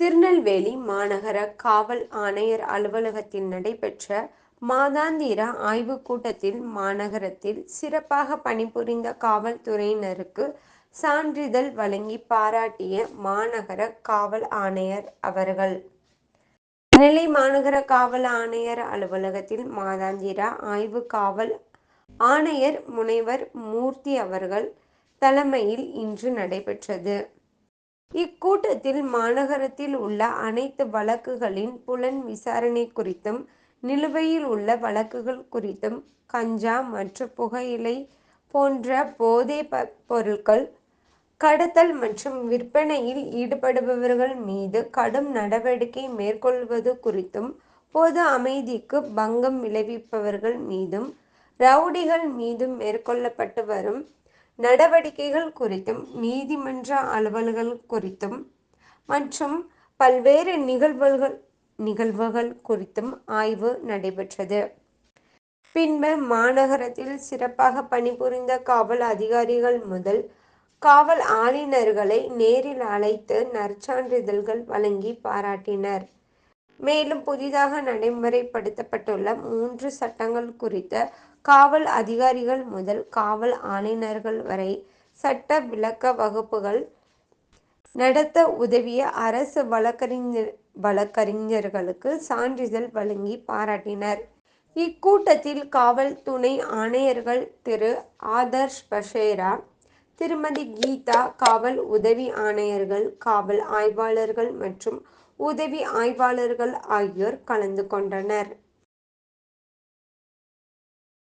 திருநெல்வேலி மாநகர காவல் ஆணையர் அலுவலகத்தில் நடைபெற்ற மாதாந்திர ஆய்வுக் கூட்டத்தில் மாநகரத்தில் சிறப்பாக பணிபுரிந்த காவல்துறையினருக்கு சான்றிதழ் வழங்கி பாராட்டிய மாநகர காவல் ஆணையர் அவர்கள். நெல்லை மாநகர காவல் ஆணையர் அலுவலகத்தில் மாதாந்திர ஆய்வு காவல் ஆணையர் முனைவர் மூர்த்தி அவர்கள் தலைமையில் இன்று நடைபெற்றது. இக்கூட்டத்தில் மாநகரத்தில் உள்ள அனைத்து வழக்குகளின் புலன் விசாரணை குறித்தும் நிலுவையில் உள்ள வழக்குகள் குறித்தும் கஞ்சா மற்றும் புகையிலை போன்ற போதை பொருட்கள் கடத்தல் மற்றும் விற்பனையில் ஈடுபடுபவர்கள் மீது கடும் நடவடிக்கை மேற்கொள்வது குறித்தும் பொது அமைதிக்கு பங்கம் விளைவிப்பவர்கள் மீதும் ரவுடிகள் மீதும் மேற்கொள்ளப்பட்டு வரும் நடவடிக்கைகள் குறித்தும் நீதிமன்ற அலுவல்கள் குறித்தும் மற்றும் பல்வேறு நிகழ்வுகள் நிகழ்வுகள் குறித்தும் ஆய்வு நடைபெற்றது. பின்பு மாநகரத்தில் சிறப்பாக பணிபுரிந்த காவல் அதிகாரிகள் முதல் காவல் ஆளினர்களை நேரில் அழைத்து நற்சான்றிதழ்கள் வழங்கி பாராட்டினர். மேலும் புதிதாக நடைமுறைப்படுத்தப்பட்டுள்ள மூன்று சட்டங்கள் குறித்த காவல் அதிகாரிகள் முதல் காவல் ஆணையர்கள் வரை சட்ட விளக்க வகுப்புகள் நடத்த உதவிய அரசு வழக்கறிஞர் வழக்கறிஞர்களுக்கு சான்றிதழ் வழங்கி பாராட்டினர். இக்கூட்டத்தில் காவல் துணை ஆணையர்கள் திரு. ஆதர்ஷ் பஷேரா திருமதி கீதா காவல் உதவி ஆணையர்கள் காவல் ஆய்வாளர்கள் மற்றும் உதவி ஆய்வாளர்கள் ஆகியோர் கலந்து கொண்டனர்.